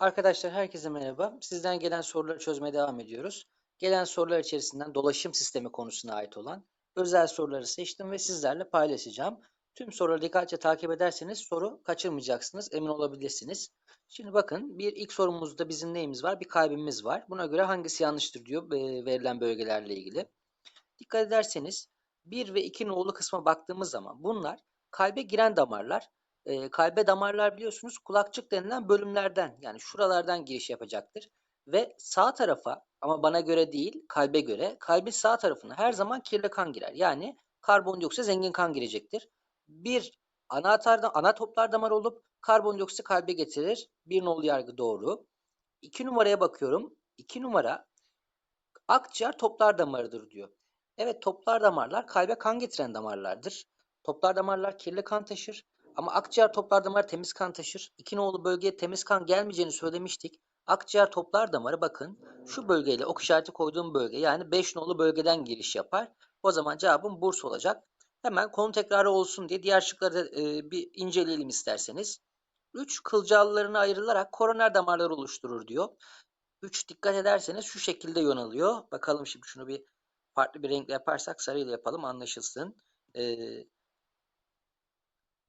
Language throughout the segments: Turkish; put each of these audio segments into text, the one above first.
Arkadaşlar herkese merhaba. Sizden gelen soruları çözmeye devam ediyoruz. Gelen sorular içerisinden dolaşım sistemi konusuna ait olan özel soruları seçtim ve sizlerle paylaşacağım. Tüm soruları dikkatli takip ederseniz soru kaçırmayacaksınız, emin olabilirsiniz. Şimdi bakın bir ilk sorumuzda bizim neyimiz var? Bir kalbimiz var. Buna göre hangisi yanlıştır diyor e, verilen bölgelerle ilgili. Dikkat ederseniz 1 ve 2 nolu kısma baktığımız zaman bunlar kalbe giren damarlar. E, kalbe damarlar biliyorsunuz kulakçık denilen bölümlerden yani şuralardan giriş yapacaktır. Ve sağ tarafa ama bana göre değil kalbe göre kalbin sağ tarafına her zaman kirli kan girer. Yani karbondioksit zengin kan girecektir. Bir ana, atarda, ana toplar damar olup karbondioksit kalbe getirir. Bir nolu yargı doğru. 2 numaraya bakıyorum. 2 numara akciğer toplar damarıdır diyor. Evet toplar damarlar kalbe kan getiren damarlardır. Toplar damarlar kirli kan taşır. Ama akciğer toplar damarı temiz kan taşır. İki nolu bölgeye temiz kan gelmeyeceğini söylemiştik. Akciğer toplar damarı bakın şu bölgeyle ok işareti koyduğum bölge yani 5 nolu bölgeden giriş yapar. O zaman cevabım Burs olacak. Hemen konu tekrarı olsun diye diğer şıkları da, e, bir inceleyelim isterseniz. 3 kılcallarına ayrılarak koroner damarlar oluşturur diyor. 3 dikkat ederseniz şu şekilde yöneliyor. Bakalım şimdi şunu bir farklı bir renkle yaparsak sarıyla yapalım anlaşılsın. Ee,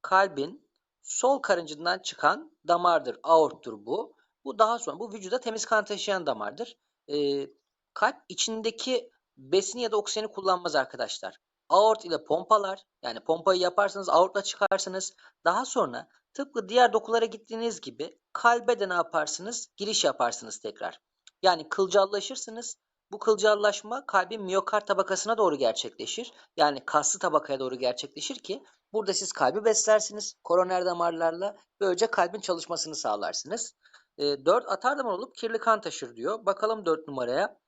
kalbin sol karıncından çıkan damardır. Aorttur bu. Bu daha sonra bu vücuda temiz kan taşıyan damardır. Ee, kalp içindeki besini ya da oksijeni kullanmaz arkadaşlar. Aort ile pompalar yani pompayı yaparsanız aortla çıkarsınız. Daha sonra tıpkı diğer dokulara gittiğiniz gibi kalbe de ne yaparsınız? Giriş yaparsınız tekrar. Yani kılcallaşırsınız. Bu kılcallaşma kalbin miyokard tabakasına doğru gerçekleşir. Yani kaslı tabakaya doğru gerçekleşir ki burada siz kalbi beslersiniz koroner damarlarla. Böylece kalbin çalışmasını sağlarsınız. E, 4 atar damar olup kirli kan taşır diyor. Bakalım 4 numaraya.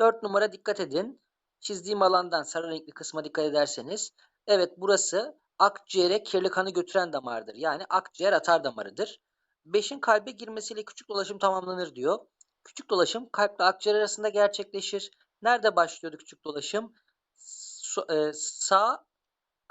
4 numara dikkat edin. Çizdiğim alandan sarı renkli kısma dikkat ederseniz. Evet burası akciğere kirli kanı götüren damardır. Yani akciğer atar damarıdır. 5'in kalbe girmesiyle küçük dolaşım tamamlanır diyor. Küçük dolaşım kalp ve akciğer arasında gerçekleşir. Nerede başlıyordu küçük dolaşım? So, e, sağ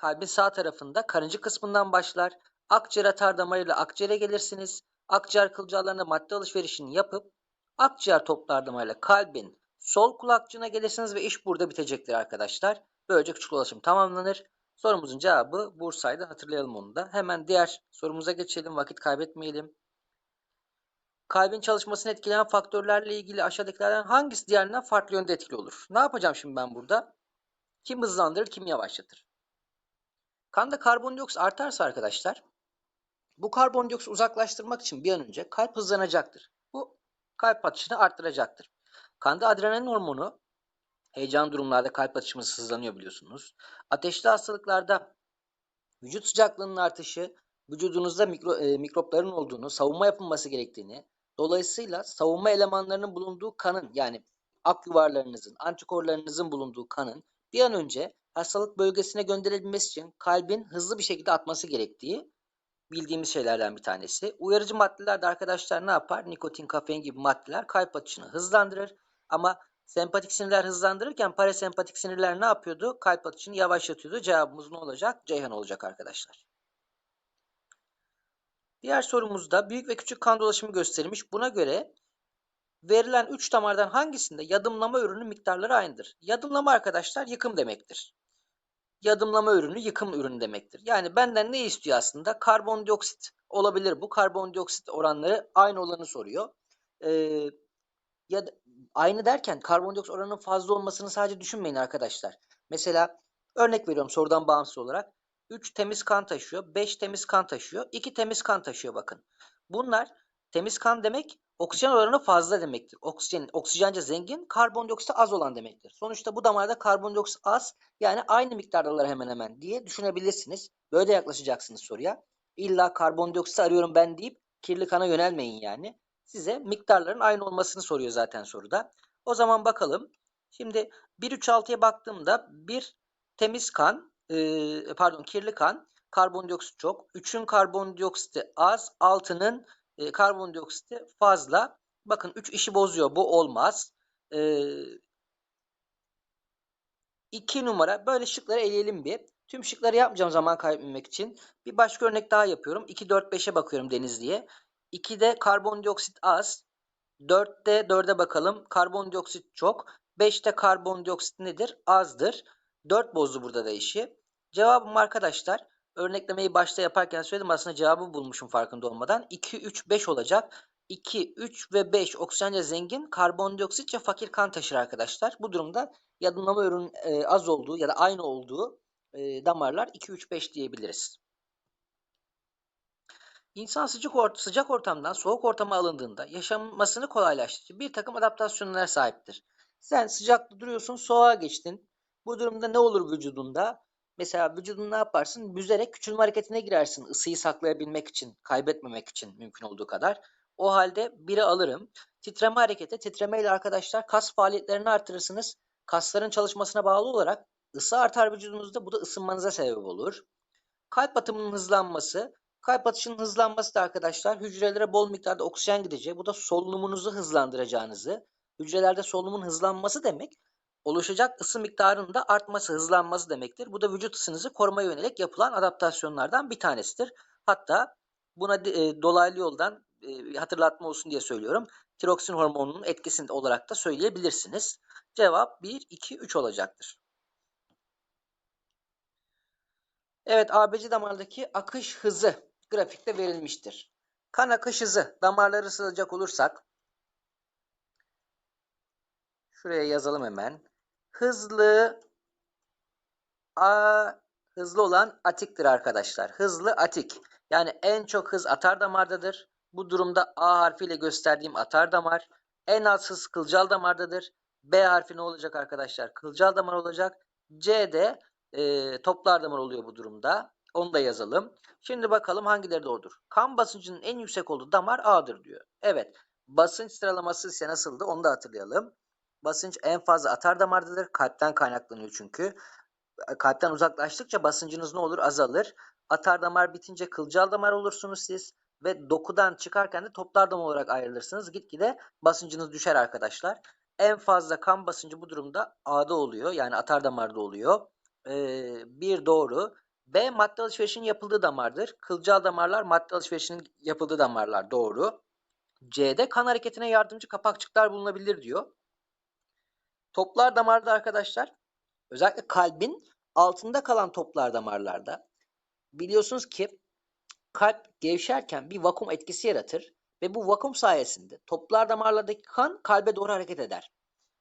kalbin sağ tarafında karıncı kısmından başlar. Akciğer atar damarıyla akciğere gelirsiniz. Akciğer kılcallarına madde alışverişini yapıp akciğer toplar damarıyla kalbin sol kulakçığına gelirsiniz ve iş burada bitecektir arkadaşlar. Böylece küçük dolaşım tamamlanır. Sorumuzun cevabı Bursa'ydı. Hatırlayalım onu da. Hemen diğer sorumuza geçelim. Vakit kaybetmeyelim. Kalbin çalışmasını etkileyen faktörlerle ilgili aşağıdakilerden hangisi diğerinden farklı yönde etkili olur? Ne yapacağım şimdi ben burada? Kim hızlandırır, kim yavaşlatır? Kanda karbondioksit artarsa arkadaşlar, bu karbondioksit uzaklaştırmak için bir an önce kalp hızlanacaktır. Bu kalp atışını arttıracaktır. Kanda adrenalin hormonu heyecan durumlarda kalp atışımız hızlanıyor biliyorsunuz. Ateşli hastalıklarda vücut sıcaklığının artışı, vücudunuzda mikro, e, mikropların olduğunu, savunma yapılması gerektiğini, dolayısıyla savunma elemanlarının bulunduğu kanın yani ak yuvarlarınızın, antikorlarınızın bulunduğu kanın bir an önce hastalık bölgesine gönderilmesi için kalbin hızlı bir şekilde atması gerektiği bildiğimiz şeylerden bir tanesi. Uyarıcı maddeler de arkadaşlar ne yapar? Nikotin, kafein gibi maddeler kalp atışını hızlandırır. Ama sempatik sinirler hızlandırırken parasempatik sinirler ne yapıyordu? Kalp atışını yavaşlatıyordu. Cevabımız ne olacak? Ceyhan olacak arkadaşlar. Diğer sorumuzda büyük ve küçük kan dolaşımı gösterilmiş. Buna göre verilen 3 damardan hangisinde yadımlama ürünü miktarları aynıdır? Yadımlama arkadaşlar yıkım demektir. Yadımlama ürünü yıkım ürünü demektir. Yani benden ne istiyor aslında? Karbondioksit olabilir bu. Karbondioksit oranları aynı olanı soruyor. Ee, ya aynı derken karbondioksit oranının fazla olmasını sadece düşünmeyin arkadaşlar. Mesela örnek veriyorum sorudan bağımsız olarak. 3 temiz kan taşıyor, 5 temiz kan taşıyor, 2 temiz kan taşıyor bakın. Bunlar temiz kan demek oksijen oranı fazla demektir. Oksijen, oksijence zengin, karbondioksit az olan demektir. Sonuçta bu damarda karbondioksit az yani aynı miktardalar hemen hemen diye düşünebilirsiniz. Böyle de yaklaşacaksınız soruya. İlla karbondioksit arıyorum ben deyip kirli kana yönelmeyin yani. Size miktarların aynı olmasını soruyor zaten soruda. O zaman bakalım. Şimdi 1-3-6'ya baktığımda bir temiz kan, pardon kirli kan, karbondioksit çok. 3'ün karbondioksiti az, 6'nın e, karbondioksiti fazla. Bakın 3 işi bozuyor. Bu olmaz. E, 2 numara. Böyle şıkları eleyelim bir. Tüm şıkları yapmayacağım zaman kaybetmemek için. Bir başka örnek daha yapıyorum. 2, 4, 5'e bakıyorum Denizli'ye. 2'de karbondioksit az. 4'te 4'e bakalım. Karbondioksit çok. 5'te karbondioksit nedir? Azdır. 4 bozdu burada da işi. Cevabım arkadaşlar örneklemeyi başta yaparken söyledim aslında cevabı bulmuşum farkında olmadan. 2, 3, 5 olacak. 2, 3 ve 5 oksijenle zengin karbondioksit ve fakir kan taşır arkadaşlar. Bu durumda yanılama ürün e, az olduğu ya da aynı olduğu e, damarlar 2, 3, 5 diyebiliriz. İnsan sıcak, ort sıcak ortamdan soğuk ortama alındığında yaşanmasını kolaylaştırıcı bir takım adaptasyonlara sahiptir. Sen sıcakta duruyorsun, soğuğa geçtin. Bu durumda ne olur vücudunda? Mesela vücudun ne yaparsın? Büzerek küçülme hareketine girersin ısıyı saklayabilmek için, kaybetmemek için mümkün olduğu kadar. O halde biri alırım. Titreme hareketi, titremeyle arkadaşlar kas faaliyetlerini artırırsınız. Kasların çalışmasına bağlı olarak ısı artar vücudunuzda. Bu da ısınmanıza sebep olur. Kalp atımının hızlanması, Kalp atışının hızlanması da arkadaşlar hücrelere bol miktarda oksijen gidecek. Bu da solunumunuzu hızlandıracağınızı. Hücrelerde solunumun hızlanması demek oluşacak ısı miktarının da artması, hızlanması demektir. Bu da vücut ısınızı korumaya yönelik yapılan adaptasyonlardan bir tanesidir. Hatta buna e, dolaylı yoldan e, hatırlatma olsun diye söylüyorum. Tiroksin hormonunun etkisinde olarak da söyleyebilirsiniz. Cevap 1, 2, 3 olacaktır. Evet ABC damardaki akış hızı grafikte verilmiştir. Kan akış hızı damarları sızacak olursak şuraya yazalım hemen. Hızlı A hızlı olan atiktir arkadaşlar. Hızlı atik. Yani en çok hız atar damardadır. Bu durumda A harfiyle gösterdiğim atar damar. En az hız kılcal damardadır. B harfi ne olacak arkadaşlar? Kılcal damar olacak. C de e, toplar damar oluyor bu durumda. Onu da yazalım. Şimdi bakalım hangileri doğrudur. Kan basıncının en yüksek olduğu damar A'dır diyor. Evet. Basınç sıralaması ise nasıldı onu da hatırlayalım. Basınç en fazla atar damardadır. Kalpten kaynaklanıyor çünkü. Kalpten uzaklaştıkça basıncınız ne olur? Azalır. Atar damar bitince kılcal damar olursunuz siz. Ve dokudan çıkarken de toplar damar olarak ayrılırsınız. Gitgide basıncınız düşer arkadaşlar. En fazla kan basıncı bu durumda A'da oluyor. Yani atar damarda oluyor. Ee, bir doğru. B madde alışverişinin yapıldığı damardır. Kılcal damarlar madde alışverişinin yapıldığı damarlar doğru. C'de kan hareketine yardımcı kapakçıklar bulunabilir diyor. Toplar damarda arkadaşlar özellikle kalbin altında kalan toplar damarlarda biliyorsunuz ki kalp gevşerken bir vakum etkisi yaratır ve bu vakum sayesinde toplar damarlardaki kan kalbe doğru hareket eder.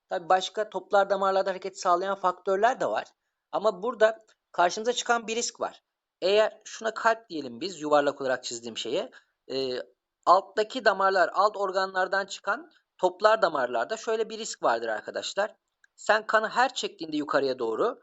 Tabi başka toplar damarlarda hareket sağlayan faktörler de var. Ama burada karşımıza çıkan bir risk var. Eğer şuna kalp diyelim biz yuvarlak olarak çizdiğim şeye e, alttaki damarlar alt organlardan çıkan toplar damarlarda şöyle bir risk vardır arkadaşlar. Sen kanı her çektiğinde yukarıya doğru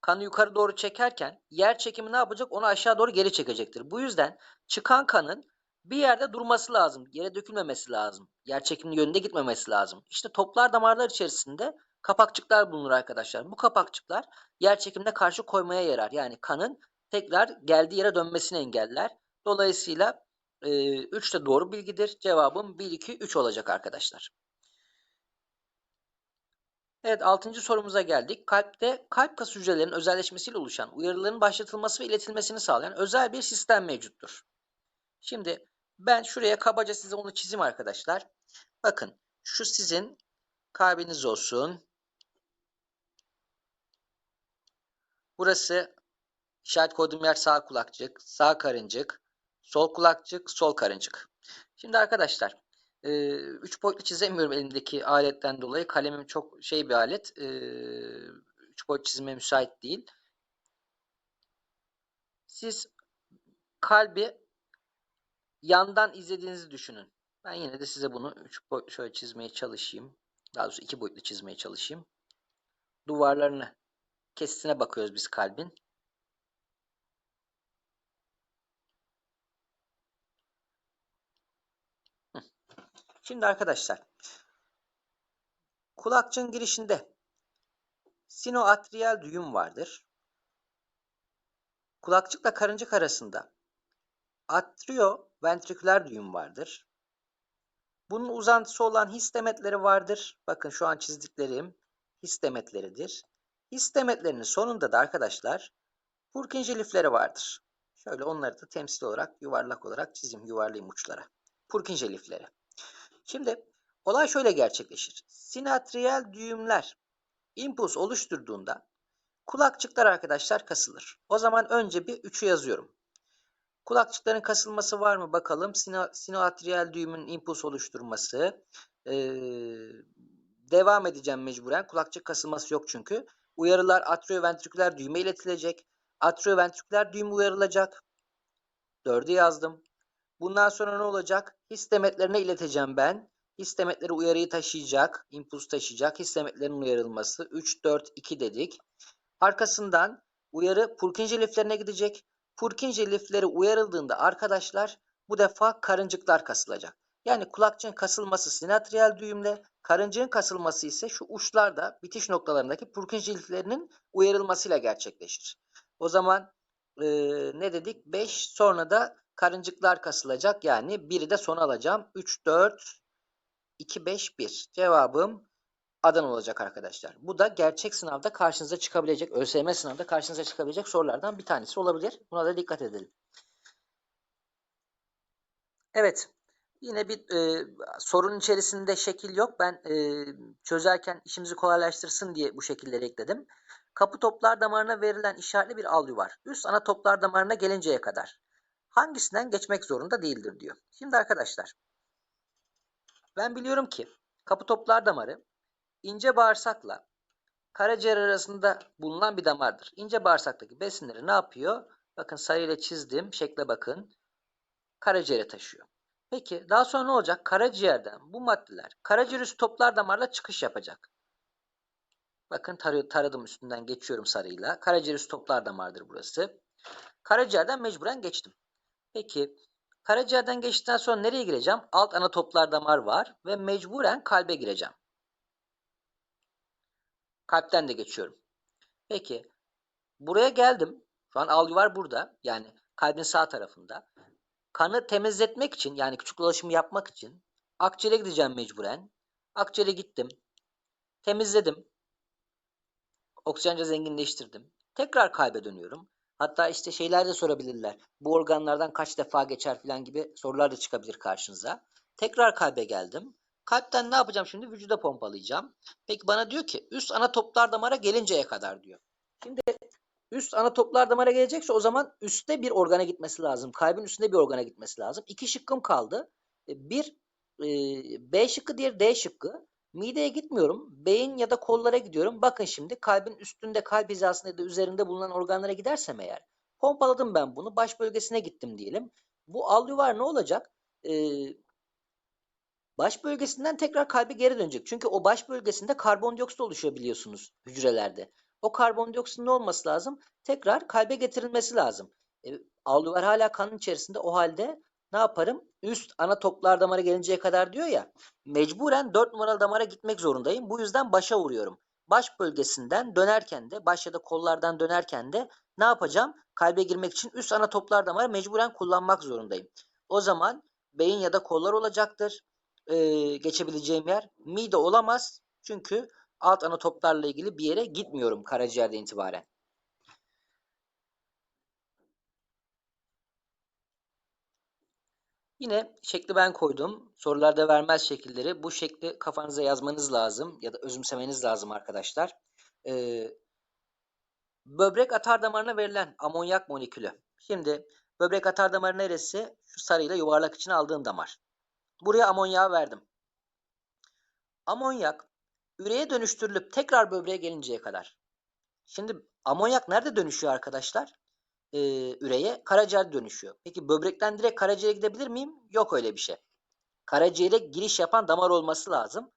kanı yukarı doğru çekerken yer çekimi ne yapacak? Onu aşağı doğru geri çekecektir. Bu yüzden çıkan kanın bir yerde durması lazım. Yere dökülmemesi lazım. Yer çekiminin yönünde gitmemesi lazım. İşte toplar damarlar içerisinde kapakçıklar bulunur arkadaşlar. Bu kapakçıklar yer çekimine karşı koymaya yarar. Yani kanın tekrar geldiği yere dönmesini engeller. Dolayısıyla 3 e, de doğru bilgidir. Cevabım 1, 2, 3 olacak arkadaşlar. Evet 6. sorumuza geldik. Kalpte kalp kas hücrelerinin özelleşmesiyle oluşan uyarıların başlatılması ve iletilmesini sağlayan özel bir sistem mevcuttur. Şimdi ben şuraya kabaca size onu çizeyim arkadaşlar. Bakın şu sizin kalbiniz olsun. Burası işaret koyduğum yer sağ kulakçık, sağ karıncık, sol kulakçık, sol karıncık. Şimdi arkadaşlar e, üç boyutlu çizemiyorum elimdeki aletten dolayı. Kalemim çok şey bir alet. E, üç boyut çizime müsait değil. Siz kalbi yandan izlediğinizi düşünün. Ben yine de size bunu üç boyutlu şöyle çizmeye çalışayım. Daha doğrusu iki boyutlu çizmeye çalışayım. Duvarlarını kesitine bakıyoruz biz kalbin. Şimdi arkadaşlar kulakçığın girişinde sinoatriyal düğüm vardır. Kulakçıkla karıncık arasında atrio-ventriküler düğüm vardır. Bunun uzantısı olan his demetleri vardır. Bakın şu an çizdiklerim his demetleridir. His demetlerinin sonunda da arkadaşlar Purkinje lifleri vardır. Şöyle onları da temsil olarak yuvarlak olarak çizeyim yuvarlayayım uçlara. Purkinje lifleri. Şimdi olay şöyle gerçekleşir. Sinatriyel düğümler impuls oluşturduğunda kulakçıklar arkadaşlar kasılır. O zaman önce bir 3'ü yazıyorum. Kulakçıkların kasılması var mı bakalım. Sino, düğümün impuls oluşturması. Ee, devam edeceğim mecburen. Kulakçık kasılması yok çünkü. Uyarılar atrioventriküler düğüme iletilecek. Atrioventriküler düğüm uyarılacak. 4'ü yazdım. Bundan sonra ne olacak? His demetlerine ileteceğim ben. His demetleri uyarıyı taşıyacak. impuls taşıyacak. His demetlerinin uyarılması. 3, 4, 2 dedik. Arkasından uyarı Purkinje liflerine gidecek. Purkinje lifleri uyarıldığında arkadaşlar bu defa karıncıklar kasılacak. Yani kulakçığın kasılması sinatriyel düğümle, karıncığın kasılması ise şu uçlarda bitiş noktalarındaki Purkinje liflerinin uyarılmasıyla gerçekleşir. O zaman e, ne dedik? 5 sonra da karıncıklar kasılacak. Yani biri de son alacağım. 3, 4, 2, 5, 1. Cevabım Adana olacak arkadaşlar. Bu da gerçek sınavda karşınıza çıkabilecek, ÖSYM sınavda karşınıza çıkabilecek sorulardan bir tanesi olabilir. Buna da dikkat edelim. Evet. Yine bir e, sorunun içerisinde şekil yok. Ben e, çözerken işimizi kolaylaştırsın diye bu şekilleri ekledim. Kapı toplar damarına verilen işaretli bir algı var. Üst ana toplar damarına gelinceye kadar. Hangisinden geçmek zorunda değildir diyor. Şimdi arkadaşlar ben biliyorum ki kapı toplar damarı ince bağırsakla karaciğer arasında bulunan bir damardır. İnce bağırsaktaki besinleri ne yapıyor? Bakın sarıyla çizdim. Şekle bakın. Karaciğere taşıyor. Peki daha sonra ne olacak? Karaciğerden bu maddeler karaciğer üstü toplar damarla çıkış yapacak. Bakın tar taradım üstünden geçiyorum sarıyla. Karaciğer üstü toplar damardır burası. Karaciğerden mecburen geçtim. Peki karaciğerden geçtikten sonra nereye gireceğim? Alt ana toplar damar var ve mecburen kalbe gireceğim. Kalpten de geçiyorum. Peki buraya geldim. Şu an algı burada. Yani kalbin sağ tarafında. Kanı temizletmek için yani küçük dolaşımı yapmak için akciğere gideceğim mecburen. Akciğere gittim. Temizledim. Oksijenle zenginleştirdim. Tekrar kalbe dönüyorum. Hatta işte şeyler de sorabilirler. Bu organlardan kaç defa geçer falan gibi sorular da çıkabilir karşınıza. Tekrar kalbe geldim. Kalpten ne yapacağım şimdi? Vücuda pompalayacağım. Peki bana diyor ki üst ana toplar damara gelinceye kadar diyor. Şimdi üst ana toplar damara gelecekse o zaman üstte bir organa gitmesi lazım. Kalbin üstünde bir organa gitmesi lazım. İki şıkkım kaldı. E, bir e, B şıkkı diğer D şıkkı. Mideye gitmiyorum. Beyin ya da kollara gidiyorum. Bakın şimdi kalbin üstünde kalp hizasında ya da üzerinde bulunan organlara gidersem eğer. Pompaladım ben bunu. Baş bölgesine gittim diyelim. Bu alüvar ne olacak? Ee, baş bölgesinden tekrar kalbe geri dönecek. Çünkü o baş bölgesinde karbondioksit oluşuyor biliyorsunuz hücrelerde. O karbondioksitin ne olması lazım? Tekrar kalbe getirilmesi lazım. E, alüvar hala kanın içerisinde. O halde ne yaparım? Üst ana toplar damara gelinceye kadar diyor ya. Mecburen 4 numaralı damara gitmek zorundayım. Bu yüzden başa vuruyorum. Baş bölgesinden dönerken de baş ya da kollardan dönerken de ne yapacağım? Kalbe girmek için üst ana toplar damarı mecburen kullanmak zorundayım. O zaman beyin ya da kollar olacaktır. Ee, geçebileceğim yer. Mide olamaz. Çünkü alt ana toplarla ilgili bir yere gitmiyorum karaciğerden itibaren. Yine şekli ben koydum. Sorularda vermez şekilleri. Bu şekli kafanıza yazmanız lazım ya da özümsemeniz lazım arkadaşlar. Ee, böbrek atar damarına verilen amonyak molekülü. Şimdi böbrek atar damarı neresi? Şu sarıyla yuvarlak için aldığım damar. Buraya amonyağı verdim. Amonyak üreye dönüştürülüp tekrar böbreğe gelinceye kadar. Şimdi amonyak nerede dönüşüyor arkadaşlar? E, üreye karaciğer dönüşüyor. Peki böbrekten direkt karaciğere gidebilir miyim? Yok öyle bir şey. Karaciğere giriş yapan damar olması lazım.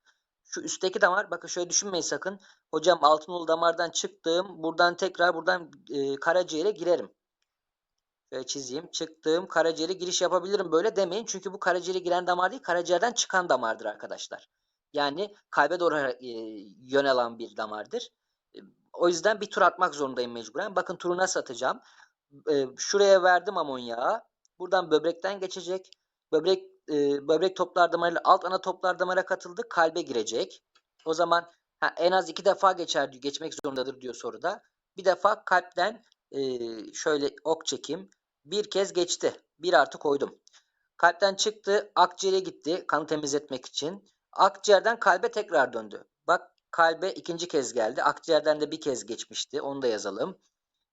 Şu üstteki damar bakın şöyle düşünmeyin sakın. Hocam altınolu damardan çıktım. Buradan tekrar buradan e, karaciğere girerim. Şöyle çizeyim. Çıktım. Karaciğere giriş yapabilirim böyle demeyin. Çünkü bu karaciğere giren damar değil. Karaciğerden çıkan damardır arkadaşlar. Yani kalbe doğru e, yön alan bir damardır. E, o yüzden bir tur atmak zorundayım mecburen. Bakın turu nasıl atacağım? E, şuraya verdim amonyağı. Buradan böbrekten geçecek. Böbrek e, böbrek toplar damarıyla alt ana toplar damara katıldı. Kalbe girecek. O zaman ha, en az iki defa geçer diyor. Geçmek zorundadır diyor soruda. Bir defa kalpten e, şöyle ok çekeyim. Bir kez geçti. Bir artı koydum. Kalpten çıktı, akciğere gitti kanı temizletmek için. Akciğerden kalbe tekrar döndü. Bak kalbe ikinci kez geldi. Akciğerden de bir kez geçmişti. Onu da yazalım.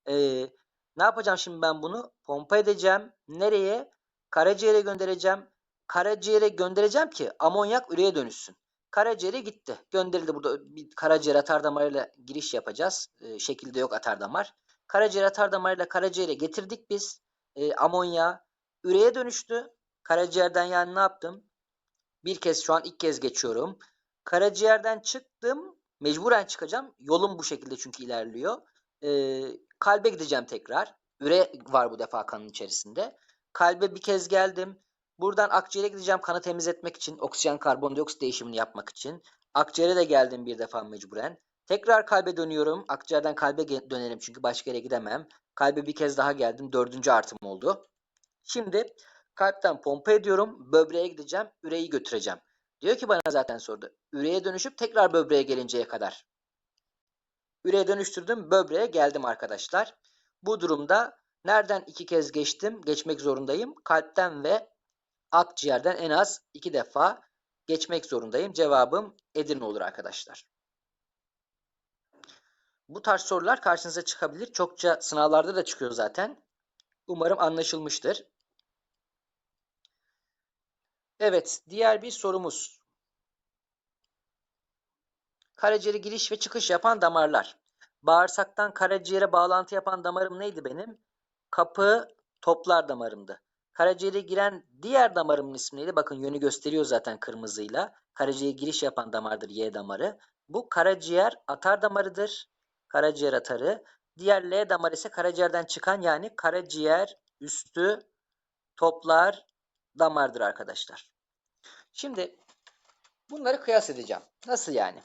Ee, ne yapacağım şimdi ben bunu? Pompa edeceğim. Nereye? Karaciğere göndereceğim. Karaciğere göndereceğim ki amonyak üreye dönüşsün. Karaciğere gitti. Gönderildi burada bir karaciğer atar damarıyla giriş yapacağız. Ee, şekilde yok atar damar. Karaciğer atar damarıyla karaciğere getirdik biz. Ee, amonyağı üreye dönüştü. Karaciğerden yani ne yaptım? Bir kez şu an ilk kez geçiyorum. Karaciğerden çıktım. Mecburen çıkacağım. Yolum bu şekilde çünkü ilerliyor. Ee, kalbe gideceğim tekrar. Üre var bu defa kanın içerisinde. Kalbe bir kez geldim. Buradan akciğere gideceğim kanı temizletmek için. Oksijen karbondioksit değişimini yapmak için. Akciğere de geldim bir defa mecburen. Tekrar kalbe dönüyorum. Akciğerden kalbe dönerim çünkü başka yere gidemem. Kalbe bir kez daha geldim. Dördüncü artım oldu. Şimdi kalpten pompa ediyorum. Böbreğe gideceğim. Üreyi götüreceğim. Diyor ki bana zaten soruda. Üreye dönüşüp tekrar böbreğe gelinceye kadar. Üreye dönüştürdüm. Böbreğe geldim arkadaşlar. Bu durumda nereden iki kez geçtim? Geçmek zorundayım. Kalpten ve akciğerden en az iki defa geçmek zorundayım. Cevabım Edirne olur arkadaşlar. Bu tarz sorular karşınıza çıkabilir. Çokça sınavlarda da çıkıyor zaten. Umarım anlaşılmıştır. Evet, diğer bir sorumuz. Karaciğere giriş ve çıkış yapan damarlar. Bağırsaktan karaciğere bağlantı yapan damarım neydi benim? Kapı toplar damarımdı. Karaciğere giren diğer damarımın ismi neydi? Bakın yönü gösteriyor zaten kırmızıyla. Karaciğere giriş yapan damardır Y damarı. Bu karaciğer atar damarıdır. Karaciğer atarı. Diğer L damarı ise karaciğerden çıkan yani karaciğer üstü toplar damardır arkadaşlar. Şimdi bunları kıyas edeceğim. Nasıl yani?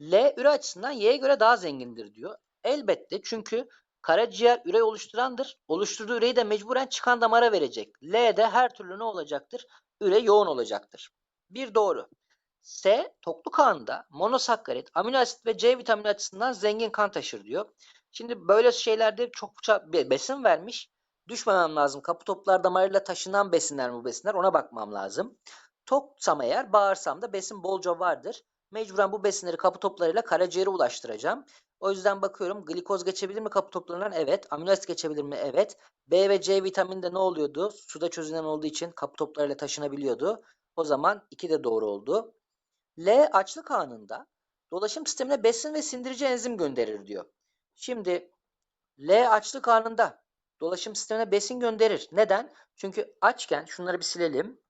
L üre açısından Y'ye göre daha zengindir diyor. Elbette çünkü karaciğer üre oluşturandır. Oluşturduğu üreyi de mecburen çıkan damara verecek. L'de her türlü ne olacaktır? Üre yoğun olacaktır. Bir doğru. S toklu kanda monosakkarit, amino asit ve C vitamini açısından zengin kan taşır diyor. Şimdi böyle şeylerde çokça besin vermiş. Düşmemem lazım. Kapı toplar damarıyla taşınan besinler mi besinler ona bakmam lazım. Toksam eğer bağırsamda besin bolca vardır. Mecburen bu besinleri kapı toplarıyla karaciğere ulaştıracağım. O yüzden bakıyorum glikoz geçebilir mi kapı toplarından? Evet. Amino asit geçebilir mi? Evet. B ve C vitamini de ne oluyordu? Suda çözünen olduğu için kapı toplarıyla taşınabiliyordu. O zaman 2 de doğru oldu. L açlık anında dolaşım sistemine besin ve sindirici enzim gönderir diyor. Şimdi L açlık anında dolaşım sistemine besin gönderir. Neden? Çünkü açken şunları bir silelim.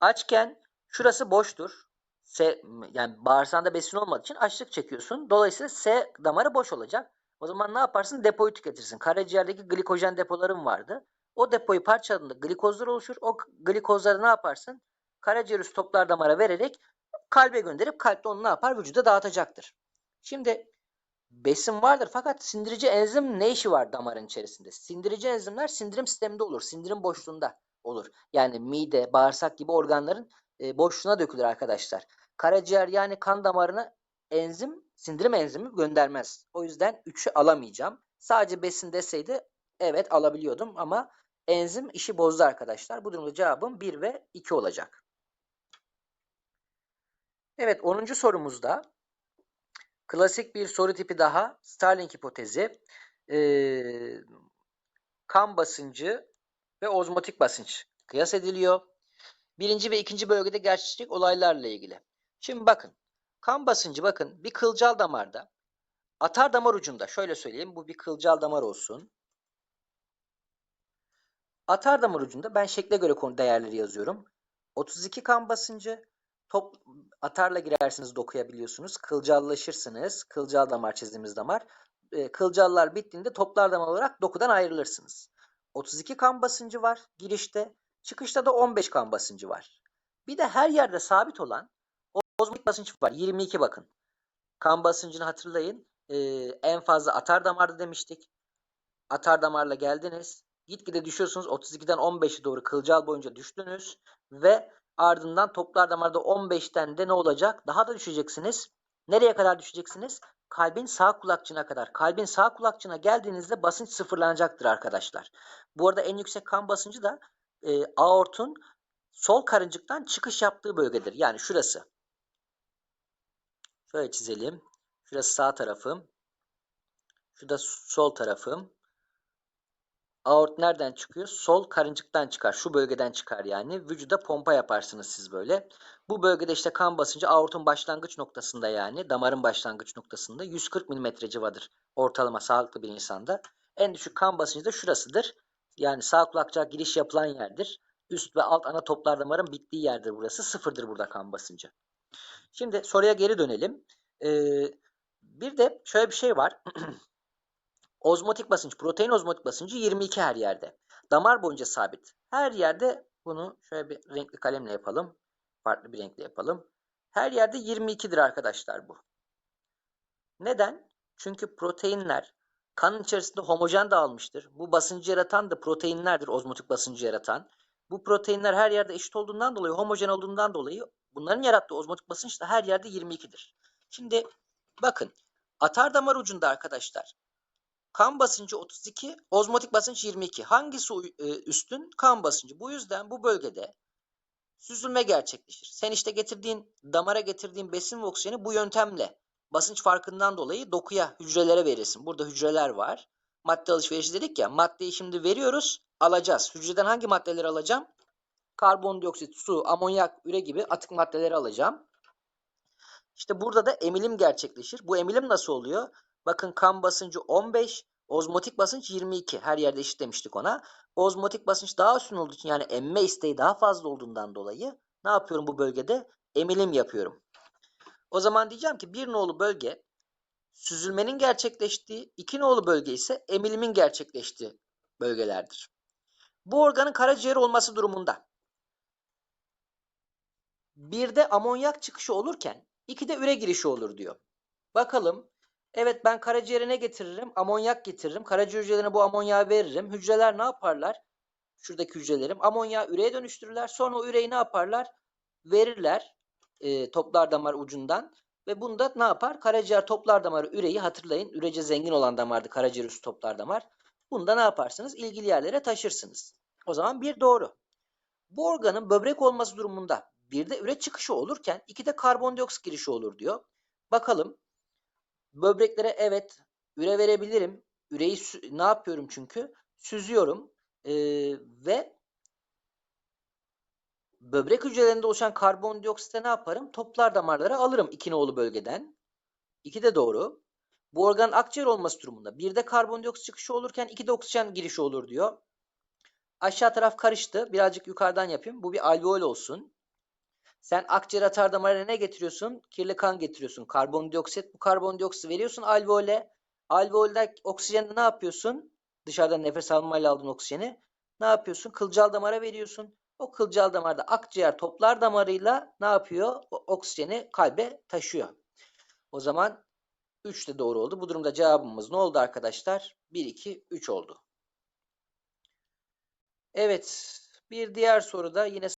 Açken şurası boştur. S, yani bağırsağında besin olmadığı için açlık çekiyorsun. Dolayısıyla S damarı boş olacak. O zaman ne yaparsın? Depoyu tüketirsin. Karaciğerdeki glikojen depolarım vardı. O depoyu parçaladığında glikozlar oluşur. O glikozları ne yaparsın? Karaciğer üstü toplar damara vererek kalbe gönderip kalpte onu ne yapar? Vücuda dağıtacaktır. Şimdi besin vardır fakat sindirici enzim ne işi var damarın içerisinde? Sindirici enzimler sindirim sisteminde olur. Sindirim boşluğunda olur. Yani mide, bağırsak gibi organların e, boşluğuna dökülür arkadaşlar. Karaciğer yani kan damarına enzim, sindirim enzimi göndermez. O yüzden 3'ü alamayacağım. Sadece besin deseydi evet alabiliyordum ama enzim işi bozdu arkadaşlar. Bu durumda cevabım 1 ve 2 olacak. Evet 10. sorumuzda klasik bir soru tipi daha Starling hipotezi. Ee, kan basıncı ve ozmotik basınç kıyas ediliyor. Birinci ve ikinci bölgede gerçekleşecek olaylarla ilgili. Şimdi bakın. Kan basıncı bakın bir kılcal damarda atar damar ucunda şöyle söyleyeyim bu bir kılcal damar olsun. Atar damar ucunda ben şekle göre konu değerleri yazıyorum. 32 kan basıncı top atarla girersiniz dokuya biliyorsunuz. Kılcallaşırsınız. Kılcal damar çizdiğimiz damar. E, kılcallar bittiğinde toplar damar olarak dokudan ayrılırsınız. 32 kan basıncı var girişte. Çıkışta da 15 kan basıncı var. Bir de her yerde sabit olan ozmotik basınç var. 22 bakın. Kan basıncını hatırlayın. Ee, en fazla atar damarda demiştik. Atar damarla geldiniz. Gitgide düşüyorsunuz. 32'den 15'e doğru kılcal boyunca düştünüz. Ve ardından toplar damarda 15'ten de ne olacak? Daha da düşeceksiniz. Nereye kadar düşeceksiniz? Kalbin sağ kulakçığına kadar. Kalbin sağ kulakçığına geldiğinizde basınç sıfırlanacaktır arkadaşlar. Bu arada en yüksek kan basıncı da e, aortun sol karıncıktan çıkış yaptığı bölgedir. Yani şurası. Şöyle çizelim. Şurası sağ tarafım. Şurada sol tarafım. Aort nereden çıkıyor? Sol karıncıktan çıkar. Şu bölgeden çıkar yani. Vücuda pompa yaparsınız siz böyle. Bu bölgede işte kan basıncı aortun başlangıç noktasında yani. Damarın başlangıç noktasında 140 mm civadır. Ortalama sağlıklı bir insanda. En düşük kan basıncı da şurasıdır. Yani sağ kulakçığa giriş yapılan yerdir. Üst ve alt ana toplar damarın bittiği yerdir burası. Sıfırdır burada kan basıncı. Şimdi soruya geri dönelim. Ee, bir de şöyle bir şey var. Ozmotik basınç, protein ozmotik basıncı 22 her yerde. Damar boyunca sabit. Her yerde bunu şöyle bir renkli kalemle yapalım. Farklı bir renkle yapalım. Her yerde 22'dir arkadaşlar bu. Neden? Çünkü proteinler kanın içerisinde homojen dağılmıştır. Bu basıncı yaratan da proteinlerdir, ozmotik basıncı yaratan. Bu proteinler her yerde eşit olduğundan dolayı, homojen olduğundan dolayı bunların yarattığı ozmotik basınç da her yerde 22'dir. Şimdi bakın atar damar ucunda arkadaşlar Kan basıncı 32, ozmotik basınç 22. Hangisi e, üstün? Kan basıncı. Bu yüzden bu bölgede süzülme gerçekleşir. Sen işte getirdiğin, damara getirdiğin besin ve oksijeni bu yöntemle basınç farkından dolayı dokuya, hücrelere verirsin. Burada hücreler var. Madde alışverişi dedik ya. Maddeyi şimdi veriyoruz, alacağız. Hücreden hangi maddeleri alacağım? Karbondioksit, su, amonyak, üre gibi atık maddeleri alacağım. İşte burada da emilim gerçekleşir. Bu emilim nasıl oluyor? Bakın kan basıncı 15, ozmotik basınç 22. Her yerde eşit demiştik ona. Ozmotik basınç daha üstün olduğu için yani emme isteği daha fazla olduğundan dolayı ne yapıyorum bu bölgede? Emilim yapıyorum. O zaman diyeceğim ki bir nolu bölge süzülmenin gerçekleştiği, iki nolu bölge ise emilimin gerçekleştiği bölgelerdir. Bu organın karaciğer olması durumunda bir de amonyak çıkışı olurken iki de üre girişi olur diyor. Bakalım Evet ben karaciğere ne getiririm? Amonyak getiririm. Karaciğer hücrelerine bu amonyağı veririm. Hücreler ne yaparlar? Şuradaki hücrelerim amonyağı üreye dönüştürürler. Sonra o üreyi ne yaparlar? Verirler e, toplar damar ucundan. Ve bunda ne yapar? Karaciğer toplar damarı üreyi hatırlayın. Ürece zengin olan damardı karaciğer üstü toplar damar. Bunda ne yaparsınız? İlgili yerlere taşırsınız. O zaman bir doğru. Bu organın böbrek olması durumunda bir de üre çıkışı olurken iki de karbondioksit girişi olur diyor. Bakalım Böbreklere evet üre verebilirim. Üreyi ne yapıyorum çünkü? Süzüyorum ee, ve böbrek hücrelerinde oluşan karbondioksite ne yaparım? Toplar damarlara alırım iki nolu bölgeden. İki de doğru. Bu organ akciğer olması durumunda. Bir de karbondioksit çıkışı olurken iki de oksijen girişi olur diyor. Aşağı taraf karıştı. Birazcık yukarıdan yapayım. Bu bir alveol olsun. Sen akciğer atar damarına ne getiriyorsun? Kirli kan getiriyorsun. Karbondioksit. Bu karbondioksit veriyorsun alveole. Alveolde oksijeni ne yapıyorsun? Dışarıdan nefes almayla aldığın oksijeni. Ne yapıyorsun? Kılcal damara veriyorsun. O kılcal damarda akciğer toplar damarıyla ne yapıyor? O oksijeni kalbe taşıyor. O zaman 3 de doğru oldu. Bu durumda cevabımız ne oldu arkadaşlar? 1, 2, 3 oldu. Evet. Bir diğer soruda yine